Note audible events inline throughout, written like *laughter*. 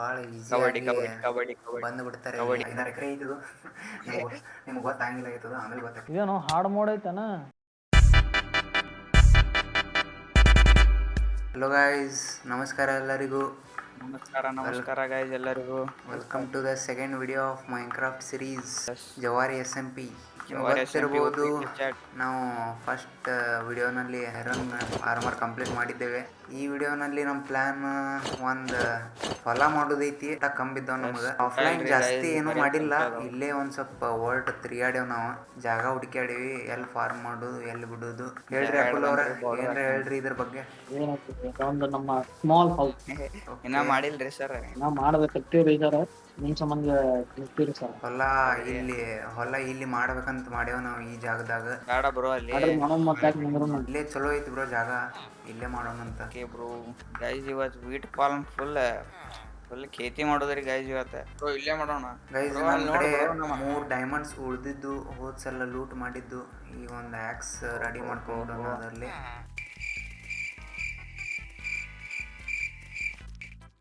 ಭಾಳ ಕಬಡ್ಡಿ ಈಸಿಯಾಗಿ ಕಬಡ್ಡಿ ಕಬಡ್ಡಿ ಕಬಡ್ಡಿ. ಬಂದು ಬಿಡ್ತಾರೆ ಕಬಡ್ಡಿ. ಐದಾರು ಎಕರೆ ಐತಿದು ನಿಮ್ಗೆ ಗೊತ್ತಾಗಿಲ್ಲ ಆಯ್ತದ ಆಮೇಲೆ ಗೊತ್ತಾಗ್ತದೆ ಇದೇನು ಹಾಡ್ ಮೋಡ್ ಐತನ? ಹಲೋ ಗಾಯ್ಸ್ ನಮಸ್ಕಾರ ಎಲ್ಲರಿಗೂ. ನಮಸ್ಕಾರ ನಮಸ್ಕಾರ ಗಾಯ್ಸ್ ಎಲ್ಲರಿಗೂ. Welcome to the second video of Minecraft series ಜವಾರಿ ಎಸ್ ಎಂ ಪಿ ಗೊತ್ತಿರ್ಬೋದು ನಾವು ಫಸ್ಟ್ ವಿಡಿಯೋನಲ್ಲಿ ಹೆರನ್ ಆರ್ಮರ್ ಕಂಪ್ಲೀಟ್ ಮಾಡಿದ್ದೇವೆ. ಈ ವಿಡಿಯೋನಲ್ಲಿ ನಮ್ಮ ಪ್ಲಾನ್ ಒಂದು ಹೊಲ ಮಾಡೋದೈತಿ ಕಂಬಿದ್ದವ್ ನಮಗ ಆಫ್ಲೈನ್ ಜಾಸ್ತಿ ಏನು ಮಾಡಿಲ್ಲ. ಇಲ್ಲೇ ಒಂದ್ ಸ್ವಲ್ಪ ವರ್ಲ್ಡ್ ತಿರುಗಾಡೇವ್ ನಾವ್. ಜಾಗ ಹುಡುಕಾಡಿವಿ ಎಲ್ಲಿ ಫಾರ್ಮ್ ಮಾಡೋದು ಎಲ್ಲಿ ಬಿಡೋದು. ಹೇಳ್ರಿ ಅಕುಲ್ ಅವ್ರ ಏನ್ರಿ ಹೇಳ್ರಿ ಇದ್ರ ಬಗ್ಗೆ? ಒಂದು ನಮ್ಮ ಸ್ಮಾಲ್ ಹೌಸ್ *laughs* ಇನ್ನ ಮಾಡಿಲ್ರಿ ಸರ್ ಇನ್ನ ಮಾಡ್ಬೇಕತ್ತೀವ್ರಿ ಸರ್ ನಿಮ್ ಸಂಬಂಧ ನಿಂತೀರಿ ಸರ್ ಹೊಲ ಇಲ್ಲಿ ಹೊಲ ಇಲ್ಲಿ ಮಾಡ್ಬೇಕಂತ ಮಾಡ್ಯಾವ ನಾವ್ ಈ ಜಾಗದಾಗ. ಬೇಡ ಬ್ರೋ ಅಲ್ಲಿ. ಆದ್ರೆ ಮಾಡೋ ಮತ್ತೆ ಇಲ್ಲೇ ಚಲೋ ಐತಿ ಬ್ರೋ ಜಾಗ. ಇಲ್ಲೇ ಮಾಡೋಣಂತ. ಓಕೆ ಬ್ರೋ ಗೈಸ್ ಇವತ್ತು ವೀಟ್ ಪಾಲನ್ ಫುಲ್ ಫುಲ್ ಖೇತಿ ಮಾಡೋದ್ರಿ ಗೈಸ್ ಇವತ್ತು. ಬ್ರೋ ಇಲ್ಲೇ ಮಾಡೋಣ. ಗೈಸ್ Bro, ಮೂರು ಅಲ್ಲಿ ನೋಡು bro, ನಮ್ಮ- ಮೂರ್ ಡೈಮಂಡ್ಸ್ ಉಳಿದಿದ್ದು ಹೋದ ಸಲ ಲೂಟ್ ಮಾಡಿದ್ದು. ಈ ಒಂದು ಆಕ್ಸ್ ರೆಡಿ ಮಾಡ್ಕೊಂಡು ಅದರಲ್ಲಿ.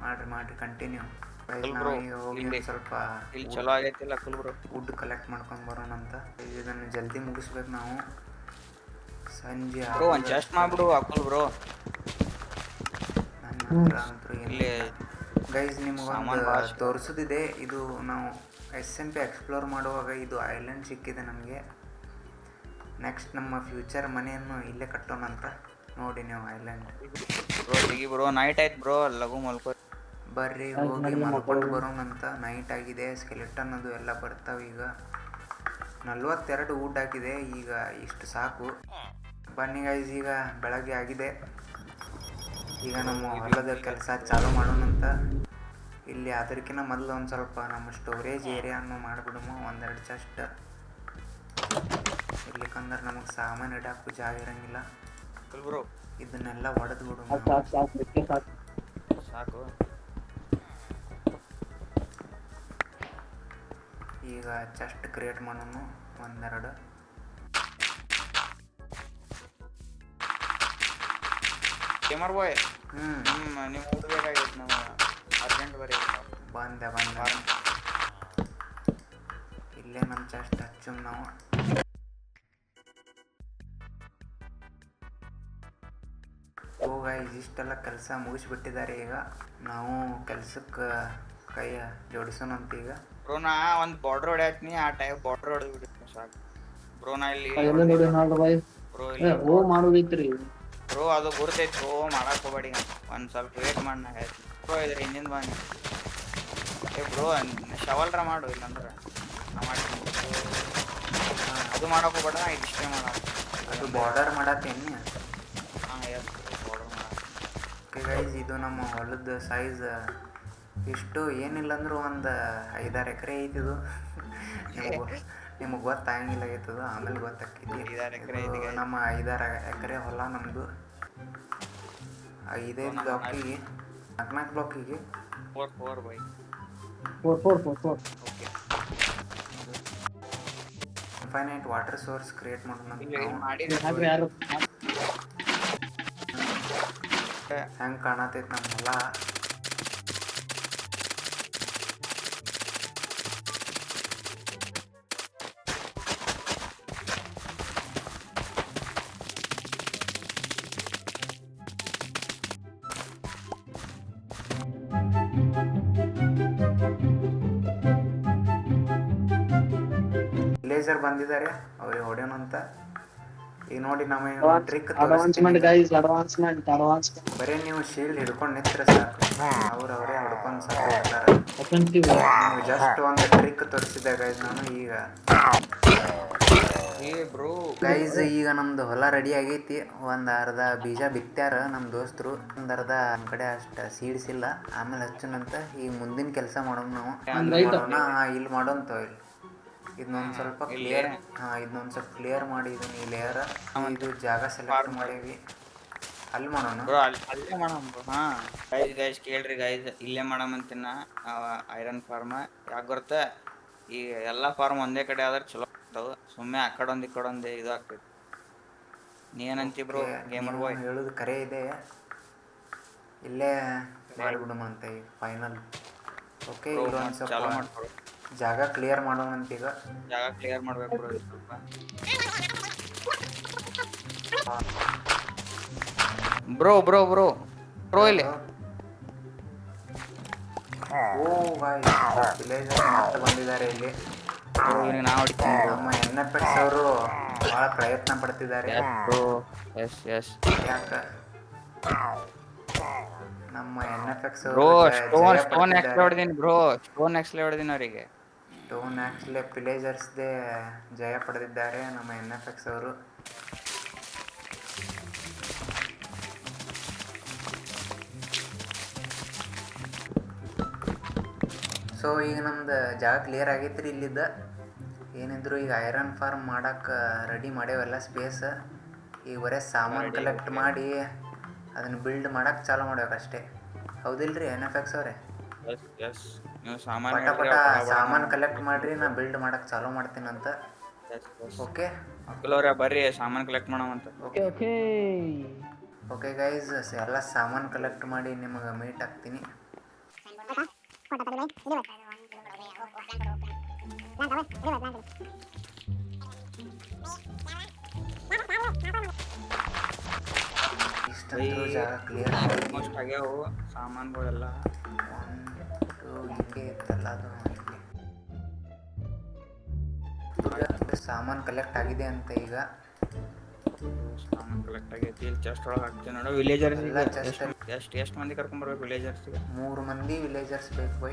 ಮಾಡ್ರಿ ಮಾಡ್ರಿ ಕಂಟಿನ್ಯೂ ಬ್ರೋ bro. ಹೋಗಿ ಇಲ್ಲಿ- ಸ್ವಲ್ಪ ಇಲ್ಲಿ ಚಲೋ ಆಗೈತಿಲ್ಲ ಫುಲ್ ಬ್ರೋ ವುಡ್ ಕಲೆಕ್ಟ್ ಮಾಡ್ಕೊಂಡ್ ಬರೋಣ ಅಂತ ಇದನ್ನ ಜಲ್ದಿ ಮುಗಿಸ್ಬೇಕು ನಾವು. ಸಂಜೆ ಬ್ರೋ ಒಂದ್ ಚೆಸ್ಟ್ ಮಾಡ್ಬಿಡು ಅಕುಲ್ ಬ್ರೋ. ನನ್ನ ಹತ್ರ ಅಂತೂ ಇಲ್ಲಿ ಗೈಸ್ ನಿಮ್ಗೆ ತೋರಿಸೋದಿದೆ. ಇದು ನಾವು ಎಸ್ ಎಂ ಪಿ ಎಕ್ಸ್ಪ್ಲೋರ್ ಮಾಡುವಾಗ ಇದು ಐಲ್ಯಾಂಡ್ ಸಿಕ್ಕಿದೆ ನಮಗೆ. ನೆಕ್ಸ್ಟ್ ನಮ್ಮ ಫ್ಯೂಚರ್ ಮನೆಯನ್ನು ಇಲ್ಲೇ ಕಟ್ಟೋಣ ಅಂತ ನೋಡಿ ನೀವು ಐಲ್ಯಾಂಡ್ ಬ್ರೋ ಸಿಗಿ ಬ್ರೋ. ನೈಟ್ ಆಯ್ತು ಬ್ರೋ ಲಘು ಮಲ್ಕೋ. ಬರ್ರಿ ಹೋಗಿ ಮಲ್ಕೊಂಡು ಬರೋಣ ಅಂತ ನೈಟ್ ಆಗಿದೆ ಸ್ಕೆಲೆಟನ್ ಅದು ಎಲ್ಲ ಬರ್ತಾವೆ ಈಗ. ನಲ್ವತ್ತೆರಡು ಊಟ ಹಾಕಿದೆ ಈಗ ಇಷ್ಟು ಸಾಕು. ಬನ್ನಿ ಗೈಸ್ ಈಗ ಬೆಳಗ್ಗೆ ಆಗಿದೆ. ಈಗ ನಮ್ಮ ಹೊಲದ ಕೆಲಸ ಚಾಲೂ ಮಾಡೋಣಂತ ಇಲ್ಲಿ ಅದಕ್ಕಿಂತ ಮೊದಲು ಒಂದು ಸ್ವಲ್ಪ ನಮ್ಮ ಸ್ಟೋರೇಜ್ ಏರಿಯಾನು ಮಾಡಿಬಿಡೋಮ ಒಂದೆರಡು ಚೆಸ್ಟ್ ಇರ್ಲಿಕ್ಕಂದ್ರೆ ನಮಗೆ ಸಾಮಾನು ಇಡಕ್ಕೂ ಜಾಗ ಇರಂಗಿಲ್ಲ. ಇದನ್ನೆಲ್ಲ ಒಡೆದು ಬಿಡು ಸಾಕು ಸಾಕು ಸಾಕು ಸಾಕು. ಸಾಕು. ಈಗ ಚೆಸ್ಟ್ ಕ್ರಿಯೇಟ್ ಮಾಡೋಣ ಒಂದೆರಡು. ಗೇಮರ್ ಬಾಯ್ ಹ್ಞೂ ನಿಮ್ಮ ನೀವು ಓದಬೇಕಾಗೈತೆ ನಾವು ಅರ್ಜೆಂಟ್ ಬರೀ ಬಂದೆ ಬಂದೆ. ಇಲ್ಲೇ ನಮ್ಮ ಚೆಸ್ಟ್ ಹಚ್ಚು ನಾವು. ಹೋಗ ಇದಿಷ್ಟೆಲ್ಲ ಕೆಲಸ ಮುಗಿಸ್ಬಿಟ್ಟಿದ್ದಾರೆ ಈಗ. ನಾವು ಕೆಲ್ಸಕ್ಕೆ ಕೈ ಜೋಡಿಸೋಣಂತ ಈಗ. ಬ್ರೋ ನಾ ಒಂದು ಬಾರ್ಡರ್ ಹೊಡ್ಯಾತ್ನಿ. ಆ ಟೈಪ್ ಬಾರ್ಡರ್ ಹೊಡೆದು ಬಿಡಿದ್ನಿ ಸಾಕು ಬ್ರೋ ನಾ ಇಲ್ಲಿ ಬ್ರೋ ಇಲ್ಲಿ ಓ ಮಾಡೋದೈತ್ರಿ. ಬ್ರೋ ಅದು ಗುರ್ತೈತಿ. ಬ್ರೋ ಮಾಡಕ್ ಹೋಗ್ಬೇಡಿ. ಒಂದು ಸ್ವಲ್ಪ ವೇಟ್ ಮಾಡಿ ನಾ ಹೇಳ್ತೀನಿ. ಬ್ರೋ ಇದ್ರ ಬನ್ನಿ. ಏ ಬ್ರೋ ಶವಲ್ರ ಮಾಡು ಇಲ್ಲಂದ್ರೆ. ನಾ ಮಾಡ್ತೀನಿ. ಅದು ಮಾಡಕ್ ಹೋಗ್ಬೇಡ ನಾ ಇಷ್ಟೇ ಮಾಡಕ್ ಅದು ಬಾರ್ಡರ್ ಮಾಡತ್ತೇನಿ. ಹಾಂ ಎಸ್ ಬಾರ್ಡರ್ ಇದು ನಮ್ಮ ಹೊಲದ ಸೈಜ್ ಇಷ್ಟು ಏನಿಲ್ಲ ಅಂದ್ರೂ ಒಂದು ಐದಾರು ಎಕರೆ ಐತಿದು ನಿಮಗೆ ನಿಮಗೆ ಗೊತ್ತಾಗಂಗಿಲ್ಲ ಆಗೈತದು ಆಮೇಲೆ ಗೊತ್ತಾಕೈತಿ. ಐದಾರು ಎಕ್ರೆ ಇದು ನಮ್ಮ ಐದಾರು ಎಕರೆ ಹೊಲ ನಮ್ಮದು ಐದೈದು ಬ್ಲಾಕಿಗೆ ನಾಲ್ಕು ನಾಲ್ಕು ಬ್ಲಾಕಿಗೆ four four by four four four four okay infinite water source create ಮಾಡೋಣ. ಯಾರು? ಹೆಂಗೆ ಕಾಣತೈತೆ ನಮ್ಮ ಹೊಲ ವಿಲೇಜರ್ ಬಂದಿದ್ದಾರೆ ಅವ್ರಿಗೆ ಹೊಡೆಯೋಣ ಅಂತ. ಈಗ ನೋಡಿ ನಮ್ಮ trick advancement guys advancement advancement ಬರೀ ನೀವು ಶೀಲ್ಡ್ ಹಿಡ್ಕೊಂಡು ನಿಂತ್ರೆ ಸಾಕು. ಅವ್ರು ಅವರೇ ಹೊಡ್ಕೊಂಡು ಸಾಕು ನೀವು ಜಸ್ಟ್ ಒಂದು ಟ್ರಿಕ್ ತೋರಿಸಿದ್ದೆ ಗೈಸ್ ನಾನು ಈಗ. ಏ ಬ್ರೋ. ಗೈಸ್ ಈಗ ನಮ್ದು ಹೊಲ ರೆಡಿ ಆಗೈತಿ. ಒಂದ್ ಅರ್ಧ ಬೀಜ ಬಿತ್ತಾರ ನಮ್ಮ ದೋಸ್ತರು ಒಂದು ಅರ್ಧ ನಮ್ಮ ಕಡೆ ಅಷ್ಟ ಸೀಡ್ಸ್ ಇಲ್ಲ. ಆಮೇಲೆ ಹಚ್ಚನಂತ ಈಗ ಮುಂದಿನ ಕೆಲಸ ಮಾಡೋಣ ನಾವು. ಇಲ್ಲಿ ಮಾಡೋಣ ಇಲ್ಲಿ ಮಾಡೋಂತ ಇಲ್ಲಿ. ಇದನ್ನೊಂದು ಸ್ವಲ್ಪ ಕ್ಲಿಯರ್ ಹಾಂ ಇದನ್ನೊಂದು ಸ್ವಲ್ಪ ಕ್ಲಿಯರ್ ಮಾಡಿ ಇದನ್ನ ಈ ಲೇಯರ್ ಇದು ಜಾಗ ಸೆಲೆಕ್ಟ್ ಮಾಡೀವಿ ಅಲ್ಲಿ ಮಾಡೋಣ? ಬ್ರೋ ಅಲ್ಲಿ ಅಲ್ಲೇ ಮಾಡೋಣ ಬ್ರೋ ಹಾ. ಗೈಸ್ ಗೈಸ್ ಕೇಳ್ರಿ ಗೈಸ್ ಇಲ್ಲೇ ಮಾಡಮಂತಿನ ಐರನ್ ಫಾರ್ಮ್ ಯಾಕೆ ಗೊತ್ತಾ? ಈ ಎಲ್ಲ ಫಾರ್ಮ್ ಒಂದೇ ಕಡೆ ಆದ್ರೆ ಚಲೋ ಆಗ್ತಾವ. ಸುಮ್ಮನೆ ಆ ಕಡೆ ಒಂದು ಈ ಕಡೆ ಒಂದು ಇದು ಆಗ್ತೈತಿ. ನೀ ಏನಂತಿ ಬ್ರೋ ಗೇಮರ್ ಬಾಯ್ ಹೇಳೋದು ಕರೆ ಇದೆ. ಇಲ್ಲೇ ಮಾಡಿಬಿಡೋಣ ಅಂತ ಈ ಫೈನಲ್ ಓಕೆ ಇವ್ರು ಮತ್ತ್ ಚಾಲು ಸ್ವಲ್ಪ ಮಾಡ್ಕೊಡು. ಜಾಗ ಕ್ಲಿಯರ್ ಮಾಡೋಣ ಅಂತ ಈಗ ಜಾಗ ಕ್ಲಿಯರ್ ಮಾಡ್ಬೇಕು ಬ್ರೋ ಸ್ವಲ್ಪ. ಬ್ರೋ ಬ್ರೋ ಬ್ರೋ ಬ್ರೋ ಇಲ್ಲಿ. ಓ ಬಾಯ್ ವಿಲೇಜರ್ ಮತ್ತೆ ಬಂದಿದ್ದಾರೆ ಇಲ್ಲಿ. ಬ್ರೋ ಇವ್ನಿಗೆ ನಾ ಹೊಡಿತೀನಿ ನಮ್ಮ ಎನ್ ಎಫ್ ಎಕ್ಸ್ ಅವರು ಬಹಳ ಪ್ರಯತ್ನ ಪಡ್ತಿದ್ದಾರೆ. ಬ್ರೋ ಎಸ್ ಎಸ್ ಯಾಕ? ನಮ್ಮ N F X bro stone stone ಎಕ್ಸ್ಲೆ ಹೊಡೆದೀನಿ ಬ್ರೋ ಸ್ಟೋನ್ ಎಕ್ಸ್ಲೆ ಹೊಡೆದೀನಿ ಅವರಿಗೆ. ಸ್ಟೋನ್ ಆಕ್ಸ್ಲೆ ವಿಲೇಜರ್ಸ್ದೇ ಜಯ ಪಡೆದಿದ್ದಾರೆ ನಮ್ಮ ಎನ್ ಎಫ್ ಎಕ್ಸ್ ಅವರು. ಸೊ ಈಗ ನಮ್ದು ಜಾಗ ಕ್ಲಿಯರ್ ಆಗೈತೆ ರೀ ಇಲ್ಲಿದ್ದ. ಏನಿದ್ರು ಈಗ ಐರನ್ ಫಾರ್ಮ್ ಮಾಡಕ್ಕೆ ರೆಡಿ ಮಾಡ್ಯಾವೆಲ್ಲ ಸ್ಪೇಸ್ ಈಗ ಬರೀ ಸಾಮಾನು ಕಲೆಕ್ಟ್ ಮಾಡಿ ಅದನ್ನು ಬಿಲ್ಡ್ ಮಾಡಕ್ಕೆ ಚಾಲು ಮಾಡ್ಬೇಕಷ್ಟೇ ಹೌದಿಲ್ರಿ ಎನ್ ಎಫ್ ಎಕ್ಸ್ ಅವರೇ? ಎಸ್ ಎಸ್ ನೀವು ಸಾಮಾನು ಪಟ ಪಟ ಸಾಮಾನು ಕಲೆಕ್ಟ್ ಮಾಡ್ರಿ ನಾ ಬಿಲ್ಡ್ ಮಾಡಕ್ಕೆ ಚಾಲು ಮಾಡ್ತೀನಂತ ಓಕೆ ಅಕ್ಕಲವ್ರೆ ಬರ್ರಿ ಸಾಮಾನು ಕಲೆಕ್ಟ್ ಮಾಡವಂತ ಓಕೆ ಓಕೆ ಓಕೆ ಗೈಸ್ ಎಲ್ಲ ಸಾಮಾನು ಕಲೆಕ್ಟ್ ಮಾಡಿ ನಿಮಗೆ ಮೀಟ್ ಆಗ್ತೀನಿ ಆಲ್ಮೋಸ್ಟ್ ಆಗ್ಯಾವು ಸಾಮಾನುಗಳೆಲ್ಲ. ಹಿಂಗೆ ಇತ್ತಲ್ಲ ಅದು ಇಲ್ಲಿ ಸಾಮಾನು ಕಲೆಕ್ಟ್ ಆಗಿದೆ ಅಂತ ಈಗ. ಸಾಮಾನು ಕಲೆಕ್ಟ್ ಆಗೈತಿ ಇಲ್ಲಿ ಚೆಸ್ಟ್ ಒಳಗೆ ಹಾಕ್ತೀವಿ ನೋಡು ವಿಲೇಜರ್ಸ್ ಎಲ್ಲ ಚೆಸ್ಟ್ ಎಷ್ಟು ಎಷ್ಟು ಮಂದಿ ಕರ್ಕೊಂಬರ್ಬೇಕು ವಿಲೇಜರ್ಸ್ಗೆ ಮೂರು ಮಂದಿ ವಿಲೇಜರ್ಸ್ ಬೇಕು ಬೈ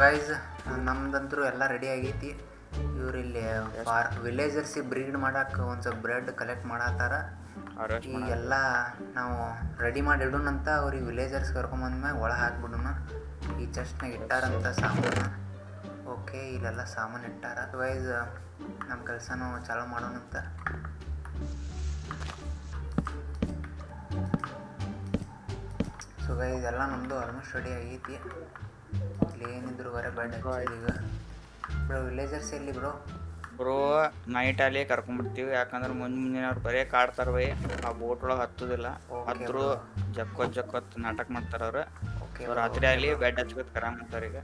ಗೈಸ್ ನಮ್ದಂತರೂ ಎಲ್ಲ ರೆಡಿ ಆಗೈತಿ. ಇವ್ರು ಇಲ್ಲಿ ಫಾರ್ ವಿಲೇಜರ್ಸಿಗೆ ಬ್ರೀಡ್ ಮಾಡಕ್ಕೆ ಒಂದು ಸ್ವಲ್ಪ ಬ್ರೆಡ್ ಕಲೆಕ್ಟ್ ಮಾಡತ್ತಾರ ಈ ಈಗೆಲ್ಲ ನಾವು ರೆಡಿ ಮಾಡಿ ಇಡೋಣಂತ ಅವ್ರಿಗೆ ವಿಲೇಜರ್ಸ್ ಕರ್ಕೊಂಬಂದ್ಮ್ಯಾಗ ಒಳ ಹಾಕ್ಬಿಡೋಣ. ಈ ಚೆಸ್ಟ್ನಾಗ ಇಟ್ಟಾರಂತ ಸಾಮಾನು. ಓಕೆ ಇಲ್ಲೆಲ್ಲ ಸಾಮಾನು ಇಟ್ಟಾರ. ವೈಸ್ ನಮ್ಮ ಕೆಲಸನೂ ಚಾಲೂ ಮಾಡೋಣಂತ ಸೊ ಗೈಸ್ ಎಲ್ಲ ನಮ್ಮದು ಆಲ್ಮೋಸ್ಟ್ ರೆಡಿ ಆಗೈತಿ. ಇಲ್ಲಿ ಏನಿದ್ರು ಬರ ಬೆಡ್ ಈಗ. ಬ್ರೋ ವಿಲೇಜರ್ಸ್ ಎಲ್ಲಿ ಬ್ರೋ ಬ್ರೋ ನೈಟ್ ಅಲ್ಲಿ ಕರ್ಕೊಂಡ್ಬಿಡ್ತೀವಿ. ಯಾಕಂದ್ರೆ ಮುಂದೆ ಮುಂದಿನ ಅವ್ರು ಬರೇ ಕಾಡ್ತಾರ ಬೈ. ಆ ಬೋಟ್ ಒಳಗೆ ಹತ್ತುದಿಲ್ಲ. ಹತ್ತರು ಜಕ್ಕೊತ್ ಜಕ್ಕೊತ್ ನಾಟಕ ಮಾಡ್ತಾರ ಅವ್ರು. ಓಕೆ ರಾತ್ರಿ ಅಲ್ಲಿ ಬೆಡ್ ಹಚ್ಕೊತ್ ಕರಾಮ್ ಮಾಡ್ತಾರ ಈಗ.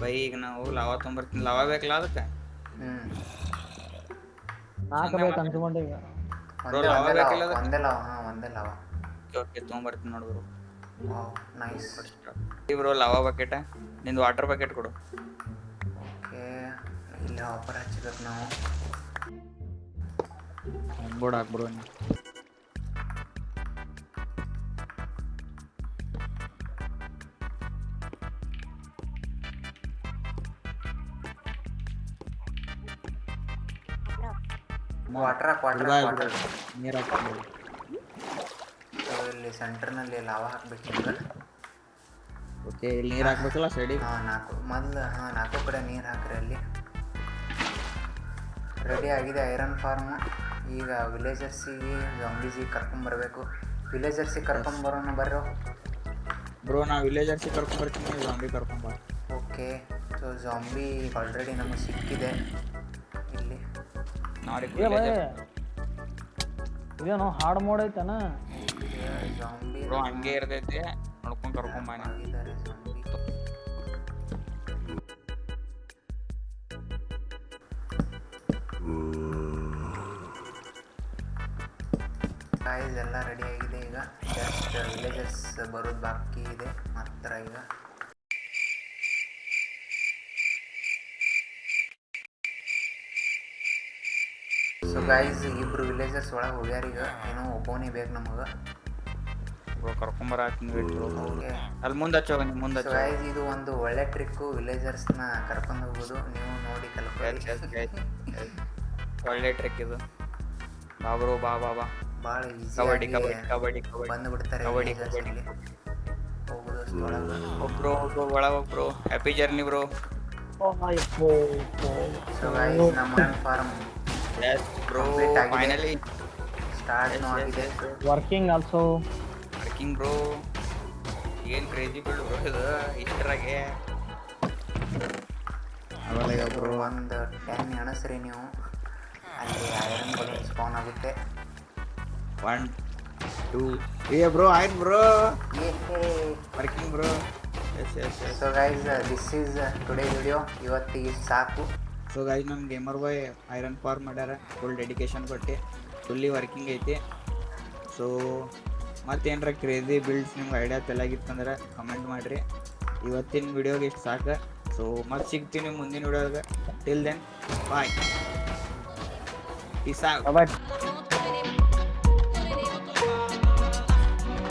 ಬೈ ಈಗ ನಾವು ಲವ ತೊಂಬರ್ತೀನಿ ಲವ ಬೇಕಲ್ಲ ಅದಕ್ಕೆ? ಒಂದೇ ಲಾವ ಒಂದೇ ಬೇಕಿಲ್ಲ ಅದಕ್ಕೆ? ಒಂದೇ ಲಾವ ಒಂದೇ ಲಾವ. ಓಕೆ ತೊಗೊಂಬರ್ತೀನಿ ನೋಡ್ಬರು ನೈಸ್ ಬ್ರೋ ಲಾವಾ ಬಕೆಟ್ ನಿಂದು ವಾಟರ್ ಬಕೆಟ್ ಕೊಡು. ಓಕೆ ಇಲ್ಲಿ ಆಫರ್ ಹಚ್ಬೇಕು ನಾವು. ಬೋರ್ಡ್ ಹಾಕ್ಬಿಡು ವಾಟರ್ ವಾಟರ್ ವಾಟರ್ ನೀರು ಹಾಕ್ಬಿಡು ಇಲ್ಲಿ ಸೆಂಟರ್ನಲ್ಲಿ ಲಾವ ಹಾಕ್ಬೇಕು ಓಕೆ ಇಲ್ಲಿ ನೀರು ಹಾಕ್ಬೇಕಲ್ಲ ಸೈಡಿಗೆ ಹಾಂ ನಾಲ್ಕು. ಮೊದಲು ಹಾಂ ನಾಲ್ಕು ಕಡೆ ನೀರು ಹಾಕ್ರಿ ಅಲ್ಲಿ. ರೆಡಿ ಆಗಿದೆ ಐರನ್ ಫಾರ್ಮ್ ಈಗ ವಿಲೇಜರ್ಸಿಗೆ ವಿಲೇಜರ್ಸ್ ಕರ್ಕೊಂಬರ್ಬೇಕು ವಿಲೇಜರ್ಸಿಗೆ ಕರ್ಕೊಂಬರೋಣ ಬರ್ರೋ. ಬ್ರೋ ನಾ ವಿಲೇಜರ್ಸಿಗೆ ಕರ್ಕೊಂಬರ್ತೀನಿ ಜಾಂಬಿ ಕರ್ಕೊಂಬ ಓಕೆ ಸೊ ಜಾಂಬಿ ಆಲ್ರೆಡಿ ನಮಗೆ ಸಿಕ್ಕಿದೆ. ಇಲ್ಲಿ. ಇದೇನೋ ಹಾಡು ಬೈ. ಇದೇನು ಹಾಡ್ ಮೋಡ್ ಐತನ? ಬ್ರೋ ಹಂಗೆ ಇರ್ತೈತಿ. ನೋಡ್ಕೊಂಡ್ ಜಾಂಬಿ ಗಾಯ್ಸ್ ಎಲ್ಲ ರೆಡಿ ಆಗಿದೆ ಈಗ. ಜಸ್ಟ್ ವಿಲೇಜಸ್ ಬರೋದು ಬಾಕಿ ಇದೆ. ಮಾತ್ರ ಈಗ. ಸೊ ಗಾಯ್ಸ್ ಇಬ್ರು ವಿಲೇಜರ್ಸ್ ಒಳಗೆ ಹೋಗ್ಯಾರ ಈಗ. ಏನೋ ಒಬ್ಬನೇ ಬೇಕು ನಮಗೆ. ಬ್ರೋ ಕರ್ಕೊಂಬರ ಅಲ್ಲಿ ಮುಂದೆ ಹಚ್ಚೋಗ ನೀವು ಮುಂದೆ ಸೊ ಗೈಸ್ ಇದು ಒಂದು ಒಳ್ಳೆ ಟ್ರಿಕ್ಕು ವಿಲೇಜರ್ಸ್ನ ಕರ್ಕೊಂಡು ಹೋಗೋದು ನೀವು ನೋಡಿ ಕಲ್ಕೊಳ್ಳಿ ಒಳ್ಳೆ ಟ್ರಿಕ್ ಇದು. ಬಾ ಬ್ರೋ ಬಾ ಬಾ ಬಾ. ಭಾಳ ಕಬಡ್ಡಿ ಈಸಿ ಕಬಡ್ಡಿ ಕಬಡ್ಡಿ ಕಬಡ್ಡಿ ಬಂದು ಬಿಡ್ತಾರೆ ಕಬಡ್ಡಿ, ವಿಲೇಜರ್ಸ್ನಲ್ಲಿ ಹೋಗೋದು ಅಷ್ಟೊಳಗೆ ಒಬ್ರು ಒಬ್ರು ಒಳಗೆ. ಒಬ್ರು happy journey bro so guys ನಮ್ಮ ಫಾರಂ ಬ್ರೋ. ಫೈನಲಿ ಸ್ಟಾರ್ಟ್ ಆಗಿದೆ ವರ್ಕಿಂಗ್ ಆಲ್ಸೋ ವರ್ಕಿಂಗ್ ಬ್ರೋ ಏನು ಕ್ರೇಜಿ ಬಿಲ್ಡ್ ಬ್ರೋ ಇದು ಇಷ್ಟರಾಗೆ ಆಮೇಲೆ ಬ್ರೋ ಒಂದು ಟೆನ್ ಎಣಸ್ರಿ ನೀವು ಅಲ್ಲಿ ಐರನ್ ಬಲೂನ್ ಸ್ಪಾನ್ ಆಗುತ್ತೆ. ಒನ್ ಟೂ ಏ ಬ್ರೋ ಆಯ್ತು bro working bro yes yes yes so guys this is today video ಇವತ್ತಿಗೆ ಸಾಕು. ಸೊ ಗಾಯ್ ನನ್ನ ಗೇಮರ್ ಬಾಯ್ ಐರನ್ ಪವರ್ ಮಾಡ್ಯಾರ ಫುಲ್ ಡೆಡಿಕೇಶನ್ ಕೊಟ್ಟು ಫುಲ್ಲಿ ವರ್ಕಿಂಗ್ ಐತಿ. ಸೊ ಮತ್ತೇನರ ಕ್ರೇಜಿ ಬಿಲ್ಡ್ಸ್ ನಿಮ್ಗೆ ಐಡಿಯಾ ತೆಲಾಗಿತ್ತಂದ್ರೆ ಕಮೆಂಟ್ ಮಾಡಿರಿ. ಇವತ್ತಿನ ವಿಡಿಯೋಗೆ ಇಷ್ಟು ಸಾಕು. ಸೊ ಮತ್ತೆ ಸಿಗ್ತೀನಿ ಮುಂದಿನ ವಿಡಿಯೋಗೆ ಟಿಲ್ ದೆನ್ ಬಾಯ್ ಪೀಸ್ ಸಾಕು ಬಾಯ್